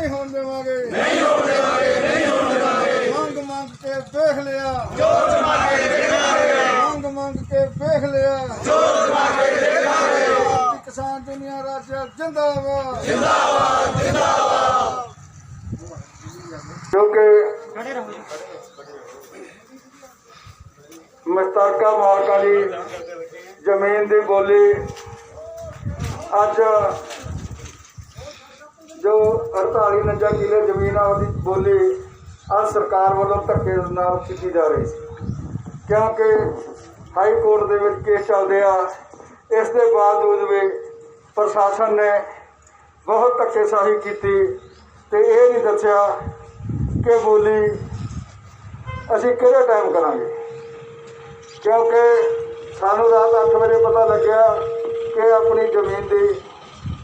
ਨਹੀਂ ਹੋਣ ਦੇਵਾਂਗੇ। ਨਹੀਂ ਹੋਣ ਦੇਵਾਂਗੇ ਨਹੀਂ ਹੋਣ ਦੇਵਾਂਗੇ। ਮੰਗ ਮੰਗ ਕੇ ਵੇਖ ਲਿਆ। ਜੋਰ ਜਮਾ ਕੇ ਦੇਖਾਂਗੇ ਮੰਗ ਮੰਗ ਕੇ ਵੇਖ ਲਿਆ। ਜੋਰ ਜਮਾ ਕੇ ਦੇਖਾਂਗੇ ਕਿਸਾਨ ਦੁਨੀਆ ਰਾਜਾ ਜਿੰਦਾਬਾਦ। ਜਿੰਦਾਬਾਦ ਜਿੰਦਾਬਾਦ। ਕਿਉਂਕਿ ਮਸਤਾਕਾ ਮਾਰਕਾ ਦੀ ਜ਼ਮੀਨ ਦੀ ਬੋਲੀ ਅੱਜ ਜੋ 48 ਨੰਜਾ ਕਿਲੇ ਜ਼ਮੀਨ ਆ, ਉਹਦੀ ਬੋਲੀ ਅੱਜ ਸਰਕਾਰ ਵੱਲੋਂ ਧੱਕੇ ਨਾਲ ਕੀਤੀ ਜਾ ਰਹੀ ਸੀ। ਕਿਉਂਕਿ ਹਾਈ ਕੋਰਟ ਦੇ ਵਿੱਚ ਕੇਸ ਚੱਲਦੇ ਆ, ਇਸ ਦੇ ਬਾਵਜੂਦ ਵੀ ਪ੍ਰਸ਼ਾਸਨ ਨੇ ਬਹੁਤ ਧੱਕੇਸ਼ਾਹੀ ਕੀਤੀ ਤੇ ਇਹ ਨਹੀਂ ਦੱਸਿਆ ਕਿ ਬੋਲੀ ਅਸੀਂ ਕਿਹੜੇ ਟਾਈਮ ਕਰਾਂਗੇ। ਕਿਉਂਕਿ ਸਾਨੂੰ ਰਾਤ 8 ਵਜੇ ਪਤਾ ਲੱਗਿਆ ਕਿ ਆਪਣੀ ਜ਼ਮੀਨ ਦੀ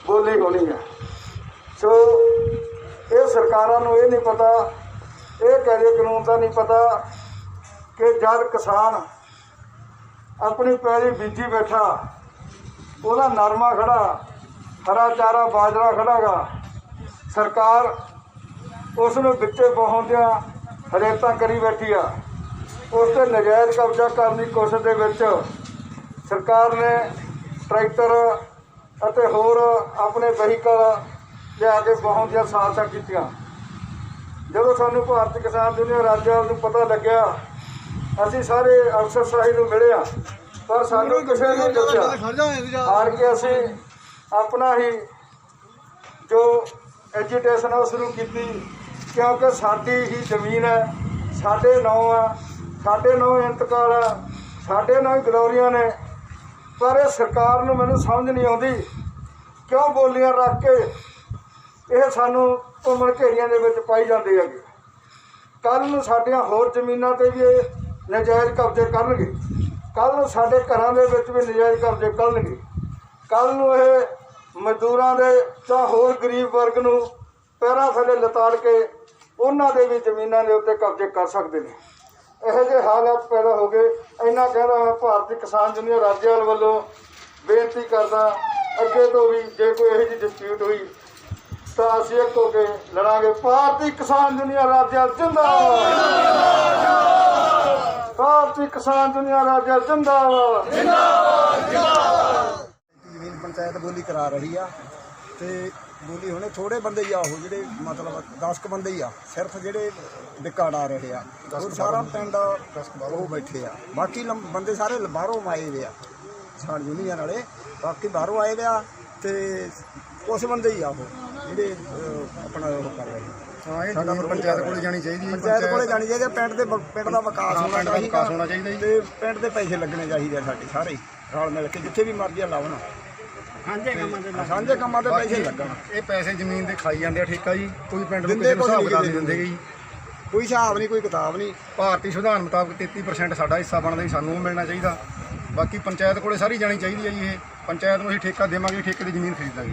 ਬੋਲੀ ਹੋਣੀ ਹੈ ਸੋ ਇਹ ਸਰਕਾਰਾਂ ਨੂੰ ਇਹ ਨਹੀਂ ਪਤਾ, ਇਹ ਕਾਇਦੇ ਕਾਨੂੰਨ ਦਾ ਨਹੀਂ ਪਤਾ ਕਿ ਜਦ ਕਿਸਾਨ ਆਪਣੀ ਪੈਲੀ ਬੀਜੀ ਬੈਠਾ, ਉਹਦਾ ਨਰਮਾ ਖੜਾ, ਹਰਾ ਚਾਰਾ, ਬਾਜਰਾ ਖੜਾਗਾ ਸਰਕਾਰ ਉਸ ਨੂੰ ਵਿੱਚੇ ਬਹੁੰਦਿਆਂ ਹਰੇਤਾਂ ਕਰੀ ਬੈਠੀ ਆ। ਉਸ ਤੇ ਨਜਾਇਜ਼ ਕਬਜ਼ਾ ਕਰਨ ਦੀ ਕੋਸ਼ਿਸ਼ ਦੇ ਵਿੱਚ ਸਰਕਾਰ ਨੇ ਟਰੈਕਟਰ ਅਤੇ ਹੋਰ ਆਪਣੇ ਵਹੀਕਲ ਲਿਆ ਕੇ ਬਹੁਤ ਦੀਆਂ ਸਾਜ਼ਿਸ਼ਾਂ ਕੀਤੀਆਂ। ਜਦੋਂ ਸਾਨੂੰ ਭਾਰਤੀ ਕਿਸਾਨ ਦੁਨੀਆ ਰਾਜਾਂ ਨੂੰ ਪਤਾ ਲੱਗਿਆ ਅਸੀਂ ਸਾਰੇ ਅਫਸਰਸ਼ਾਹੀ ਨੂੰ ਮਿਲਿਆ ਪਰ ਸਾਨੂੰ ਕਿਸੇ ਨੇ ਦੱਸਿਆ। ਹਾਰ ਕੇ ਅਸੀਂ ਆਪਣਾ ਹੀ ਜੋ ਐਜੀਟੇਸ਼ਨ ਹੈ ਉਸ ਨੂੰ ਕੀਤੀ ਕਿਉਂਕਿ ਸਾਡੀ ਹੀ ਜ਼ਮੀਨ ਹੈ ਸਾਡੇ ਨਾਂ ਆ ਸਾਡੇ ਨਾਂ ਇੰਤਕਾਲ ਆ ਸਾਡੇ ਨਾਂ ਗਲੋਰੀਆਂ ਨੇ ਪਰ ਇਹ ਸਰਕਾਰ ਨੂੰ ਮੈਨੂੰ ਸਮਝ ਨਹੀਂ ਆਉਂਦੀ। ਕਿਉਂ ਬੋਲੀਆਂ ਰੱਖ ਕੇ ਇਹ ਸਾਨੂੰ ਘੁੰਮਣ ਘੇਰੀਆਂ ਦੇ ਵਿੱਚ ਪਾਈ ਜਾਂਦੇ ਹੈਗੇ। ਕੱਲ ਨੂੰ ਸਾਡੀਆਂ ਹੋਰ ਜ਼ਮੀਨਾਂ ਤੇ ਵੀ ਇਹ ਨਜਾਇਜ਼ ਕਬਜ਼ੇ ਕਰਨਗੇ। ਕੱਲ ਨੂੰ ਸਾਡੇ ਘਰਾਂ ਦੇ ਵਿੱਚ ਵੀ ਨਜਾਇਜ਼ ਕਬਜ਼ੇ ਕਰਨਗੇ। ਕੱਲ ਨੂੰ ਇਹ ਮਜ਼ਦੂਰਾਂ ਦੇ ਜਾਂ ਹੋਰ ਗਰੀਬ ਵਰਗ ਨੂੰ ਪੈਰਾਂ ਥੱਲੇ ਲਤਾੜ ਕੇ ਉਹਨਾਂ ਦੇ ਵੀ ਜ਼ਮੀਨਾਂ ਦੇ ਉੱਤੇ ਕਬਜ਼ੇ ਕਰ ਸਕਦੇ ਨੇ। ਇਹੋ ਜਿਹੇ ਹਾਲਾਤ ਪੈਦਾ ਹੋ ਗਏ। ਇੰਨਾ ਕਹਿੰਦਾ ਮੈਂ ਭਾਰਤੀ ਕਿਸਾਨ ਯੂਨੀਅਨ ਰਾਜਿਆਲ ਵੱਲੋਂ ਬੇਨਤੀ ਕਰਦਾ, ਅੱਗੇ ਤੋਂ ਵੀ ਜੇ ਕੋਈ ਇਹੋ ਜਿਹੀ ਡਿਸਪਿਊਟ ਹੋਈ ਤਾਂ ਅਸੀਂ ਇੱਕ ਹੋ ਕੇ ਲੜਾਂਗੇ। ਭਾਰਤੀ ਕਿਸਾਨ ਯੂਨੀਅਨ ਰਾਜਿਆਲ ਜਿੰਦਾਬਾਦ। ਭਾਰਤੀ ਕਿਸਾਨ ਯੂਨੀਅਨ ਰਾਜਿਆਲ ਜਿੰਦਾਬਾਦ। ਜ਼ਮੀਨ ਪੰਚਾਇਤ ਬੋਲੀ ਕਰਾ ਰਹੀ ਆ ਤੇ ਬੋਲੀ ਹੁਣੇ ਥੋੜੇ ਬੰਦੇ ਹੀ ਆ ਉਹ ਜਿਹੜੇ ਮਤਲਬ 10 ਕ ਬੰਦੇ ਹੀ ਆ ਸਿਰਫ ਜਿਹੜੇ ਵਿਕਾੜ ਆ। ਰਹੇ ਆ ਉਹ ਸਾਰਾ ਪਿੰਡ ਉਹ ਬੈਠੇ ਆ। ਬਾਕੀ ਬੰਦੇ ਸਾਰੇ ਬਾਹਰੋਂ ਆਏ ਵੇ ਆ ਸਾਡ ਯੂਨੀਅਨ ਵਾਲੇ। ਬਾਕੀ ਬਾਹਰੋਂ ਆਏ ਵੇ ਆ ਤੇ ਕੁਛ ਬੰਦੇ ਹੀ ਆ ਉਹ। ਜਿਹੜੇ ਅਹ, ਆਪਣਾ ਉਹ ਕਰ ਰਹੇ ਆ ਹਾਂ ਇਹ ਸਾਡਾ ਪੰਚਾਇਤ ਕੋਲੇ ਜਾਣੀ ਚਾਹੀਦੀ ਹੈ ਪੰਚਾਇਤ ਕੋਲੇ ਜਾਣੀ ਚਾਹੀਦੀ ਹੈ, ਪਿੰਡ ਦੇ ਪਿੰਡ ਦਾ ਵਿਕਾਸ ਹਾਂ, ਹੋਣਾ ਪਿੰਡ ਦਾ ਚਾਹੀਦਾ। ਵਿਕਾਸ ਹੋਣਾ ਚਾਹੀਦਾ ਜੀ। ਤੇ ਪਿੰਡ ਦੇ ਪੈਸੇ ਲੱਗਣੇ ਚਾਹੀਦੇ ਆ ਸਾਡੇ ਸਾਰੇ ਹੀ, ਰਲ ਮਿਲ ਕੇ ਜਿੱਥੇ ਵੀ ਮਰਜ਼ੀ ਆ ਲਾਉਣ। ਸਾਂਝੇ ਕੰਮਾਂ ਦੇ ਸਾਂਝੇ ਕੰਮਾਂ ਦੇ ਪੈਸੇ ਲੱਗਣ। ਇਹ ਪੈਸੇ ਜ਼ਮੀਨ ਦੇ ਖਾਈ ਜਾਂਦੇ ਆ ਠੇਕਾ ਜੀ। ਕੋਈ ਪਿੰਡ ਨੂੰ ਦਿੰਦੇ ਕਿਸੇ ਨੂੰ ਕੁਛ ਹਿਸਾਬ ਨਹੀਂ ਕਿਤਾਬ ਦਿੰਦੇ। ਨਹੀਂ ਦਿੰਦੇ। ਜੀ। ਕੋਈ ਹਿਸਾਬ ਨਹੀਂ ਕੋਈ ਕਿਤਾਬ ਨਹੀਂ। ਭਾਰਤੀ ਸੰਵਿਧਾਨ ਮੁਤਾਬਕ 33% ਸਾਡਾ ਹਿੱਸਾ ਬਣਦਾ ਜੀ ਸਾਨੂੰ ਉਹ ਮਿਲਣਾ ਚਾਹੀਦਾ। ਬਾਕੀ ਪੰਚਾਇਤ ਕੋਲੇ ਸਾਰੀ ਜਾਣੀ ਚਾਹੀਦੀ ਹੈ ਜੀ ਇਹ। ਪੰਚਾਇਤ ਨੂੰ ਅਸੀਂ ਠੇਕਾ ਦੇਵਾਂਗੇ ਠੇਕੇ ਦੀ ਜ਼ਮੀਨ ਖਰੀਦਾਂਗੇ।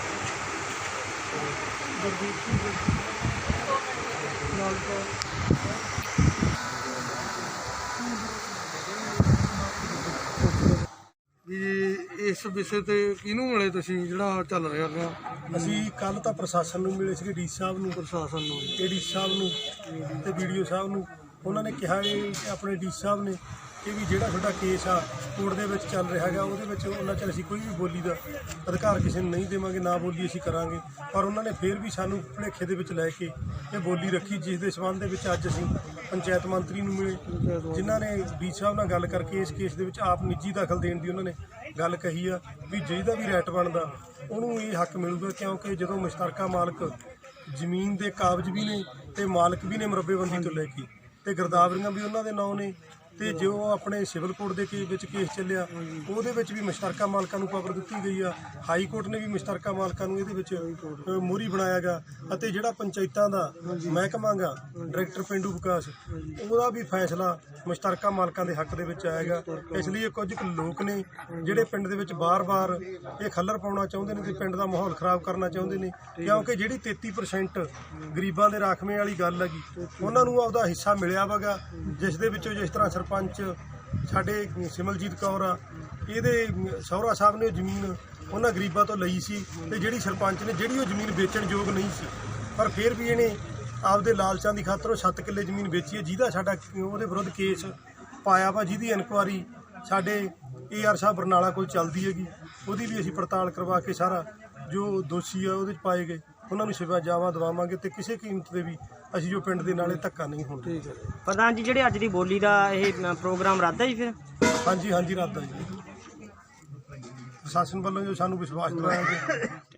ਗੁਰਦੀਪ ਸਿੰਘ ਨਾਲ ਤੋਂ ਜੀ ਇਸ ਵਿਸ਼ੇ ਤੇ ਕਿਹਨੂੰ ਮਿਲੇ ਤੁਸੀਂ ਜਿਹੜਾ ਚੱਲ ਰਿਹਾ ਹੈਗਾ? ਅਸੀਂ ਕੱਲ ਤਾਂ ਪ੍ਰਸ਼ਾਸਨ ਨੂੰ ਮਿਲੇ ਸੀ ਡੀ ਸਾਹਿਬ ਨੂੰ। ਪ੍ਰਸ਼ਾਸਨ ਨੂੰ। ਏਡੀ ਸਾਹਿਬ ਨੂੰ ਤੇ ਵੀਡੀਓ ਸਾਹਿਬ ਨੂੰ। ਉਹਨਾਂ ਨੇ ਕਿਹਾ ਕਿ ਆਪਣੇ ਡੀ ਸਾਹਿਬ ਨੇ ਕਿ ਵੀ ਜਿਹੜਾ ਤੁਹਾਡਾ ਕੇਸ ਆ, ਕੋਰਟ ਦੇ ਵਿੱਚ ਚੱਲ ਰਿਹਾ ਹੈਗਾ, ਉਹਦੇ ਵਿੱਚ ਉਹਨਾਂ ਚ ਅਸੀਂ ਕੋਈ ਵੀ ਬੋਲੀ ਦਾ ਅਧਿਕਾਰ ਕਿਸੇ ਨੂੰ ਨਹੀਂ ਦੇਵਾਂਗੇ, ਨਾ ਬੋਲੀ ਅਸੀਂ ਕਰਾਂਗੇ। ਪਰ ਉਹਨਾਂ ਨੇ ਫਿਰ ਵੀ ਸਾਨੂੰ ਭੁਲੇਖੇ ਦੇ ਵਿੱਚ ਲੈ ਕੇ ਇਹ ਬੋਲੀ ਰੱਖੀ, ਜਿਸ ਦੇ ਸਬੰਧ ਦੇ ਵਿੱਚ ਅੱਜ ਅਸੀਂ ਪੰਚਾਇਤ ਮੰਤਰੀ ਨੂੰ ਮਿਲੇ, ਜਿਨ੍ਹਾਂ ਨੇ ਡੀ ਸਾਹਿਬ ਨਾਲ ਗੱਲ ਕਰਕੇ ਇਸ ਕੇਸ ਦੇ ਵਿੱਚ ਆਪ ਨਿੱਜੀ ਦਖਲ ਦੇਣ ਦੀ ਉਹਨਾਂ ਨੇ ਗੱਲ ਕਹੀ ਆ, ਵੀ ਜਿਹਦਾ ਵੀ ਰੈਟ ਬਣਦਾ, ਉਹਨੂੰ ਇਹ ਹੱਕ ਮਿਲੂਗਾ, ਕਿਉਂਕਿ ਜਦੋਂ ਮੁਸ਼ਤਰਕਾ ਮਾਲਕ ਜ਼ਮੀਨ ਦੇ ਕਾਬਜ਼ ਵੀ ਨੇ ਤੇ ਮਾਲਕ ਵੀ ਨੇ ਮਰਬੇਬੰਦੀ ਤੋਂ ਲੈ ਕੇ, ਤੇ ਗਰਦਾਵਰੀਆਂ ਵੀ ਉਹਨਾਂ ਦੇ ਨਾਂ ਨੇ ਤੇ ਜੋ ਆਪਣੇ ਸਿਵਲ ਕੋਰਟ ਦੇ ਕੇ ਵਿੱਚ ਕੇਸ ਚੱਲਿਆ ਉਹਦੇ ਵਿੱਚ ਵੀ ਮੁਸ਼ਤਰਕਾ ਮਾਲਕਾਂ ਨੂੰ ਪਾਵਰ ਦਿੱਤੀ ਗਈ ਆ। ਹਾਈ ਕੋਰਟ ਨੇ ਵੀ ਮੁਸ਼ਤਰਕਾ ਮਾਲਕਾਂ ਨੂੰ ਇਹਦੇ ਵਿੱਚ ਅ, ਮੋਹਰੀ ਬਣਾਇਆਗਾ ਅਤੇ ਜਿਹੜਾ ਪੰਚਾਇਤਾਂ ਦਾ ਮਹਿਕਮਾ ਗਾ ਡਾਇਰੈਕਟਰ ਪਿੰਡੂ ਵਿਕਾਸ ਉਹਦਾ ਵੀ ਫੈਸਲਾ ਮੁਸ਼ਤਰਕਾ ਮਾਲਕਾਂ ਦੇ ਹੱਕ ਦੇ ਵਿੱਚ ਆਏਗਾ ਇਸ ਲਈ ਕੁਝ ਕੁ ਲੋਕ ਨੇ ਜਿਹੜੇ ਪਿੰਡ ਦੇ ਵਿੱਚ ਬਾਰ-ਬਾਰ ਇਹ ਖੱਲਰ ਪਾਉਣਾ ਚਾਹੁੰਦੇ ਨੇ ਤੇ ਪਿੰਡ ਦਾ ਮਾਹੌਲ ਖਰਾਬ ਕਰਨਾ ਚਾਹੁੰਦੇ ਨੇ। ਕਿਉਂਕਿ ਜਿਹੜੀ 33% ਗਰੀਬਾਂ ਦੇ ਰਾਖਵੇਂ ਵਾਲੀ ਗੱਲ ਹੈਗੀ ਉਹਨਾਂ ਨੂੰ ਆਪਦਾ ਹਿੱਸਾ ਮਿਲਿਆ ਵਗਾ ਜਿਸ ਦੇ ਵਿੱਚੋਂ ਜਿਸ ਤਰ੍ਹਾਂ ਸਰਪੰਚ ਸਾਡੇ ਸਿਮਲਜੀਤ ਕੌਰ ਆ, ਇਹਦੇ ਸਹੁਰਾ ਸਾਹਿਬ ਨੇ ਉਹ ਜ਼ਮੀਨ ਉਹਨਾਂ ਗਰੀਬਾਂ ਤੋਂ ਲਈ ਸੀ ਤੇ ਜਿਹੜੀ ਸਰਪੰਚ ਨੇ ਜਿਹੜੀ ਉਹ ਜ਼ਮੀਨ ਵੇਚਣ ਯੋਗ ਨਹੀਂ ਸੀ। ਪਰ ਫਿਰ ਵੀ ਇਹਨੇ ਆਪਦੇ ਲਾਲਚਾਂ ਦੀ ਖਾਤਰ ਉਹ 7 ਕਿੱਲੇ ਜ਼ਮੀਨ ਵੇਚੀ ਹੈ, ਜਿਹਦਾ ਸਾਡਾ ਉਹਦੇ ਵਿਰੁੱਧ ਕੇਸ ਪਾਇਆ ਵਾ, ਜਿਹਦੀ ਇਨਕੁਆਰੀ ਸਾਡੇ ਏਆਰ ਸਾਹਿਬ ਬਰਨਾਲਾ ਕੋਲ ਚੱਲਦੀ ਹੈਗੀ। ਉਹਦੀ ਵੀ ਅਸੀਂ ਪੜਤਾਲ ਕਰਵਾ ਕੇ ਸਾਰਾ ਜੋ ਦੋਸ਼ੀ ਆ ਉਹਦੇ ਚ ਪਾਏ ਗਏ। ਉਹਨਾਂ ਨੂੰ ਸਜ਼ਾ ਜਾਵਾਂ ਦਵਾਵਾਂਗੇ ਤੇ ਕਿਸੇ ਕੀਮਤ ਤੇ ਵੀ ਅਸੀਂ ਜੋ ਪਿੰਡ ਦੇ ਨਾਲੇ ਧੱਕਾ ਨਹੀਂ ਹੋਣ ਠੀਕ ਹੈ। ਪ੍ਰਧਾਨ ਜੀ ਜਿਹੜੇ ਅੱਜ ਦੀ ਬੋਲੀ ਦਾ ਇਹ ਪ੍ਰੋਗਰਾਮ ਰੱਦ ਹੈ ਜੀ ਫਿਰ? ਹਾਂਜੀ ਹਾਂਜੀ ਰਾਦਾ ਜੀ। ਪ੍ਰਸ਼ਾਸਨ ਵੱਲੋਂ ਜੋ ਸਾਨੂੰ ਵਿਸ਼ਵਾਸ ਦਿਵਾਇਆ ਗਿਆ।